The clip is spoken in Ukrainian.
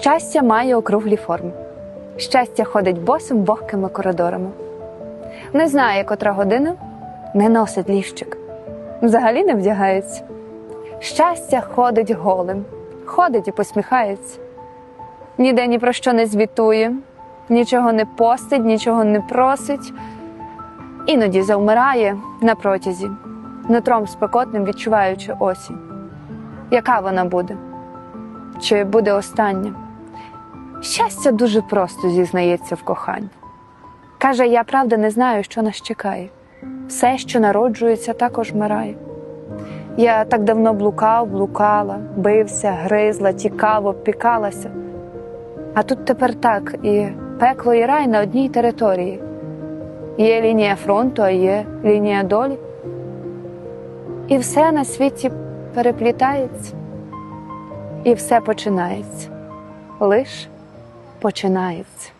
Щастя має округлі форми. Щастя ходить босим вогкими коридорами. Не знає, котра година, не носить ліщик. Взагалі не вдягається. Щастя ходить голим, ходить і посміхається. Ніде ні про що не звітує, нічого не постить, нічого не просить. Іноді завмирає на протязі, нутром спекотним відчуваючи осінь. Яка вона буде? Чи буде остання? Щастя дуже просто зізнається в коханні. Каже, я правда не знаю, що нас чекає. Все, що народжується, також вмирає. Я так давно блукав, блукала, бився, гризла, тікав, обпікалася. А тут тепер так, і пекло і рай на одній території. Є лінія фронту, а є лінія долі. І все на світі переплітається, і все починається. Лиш починається.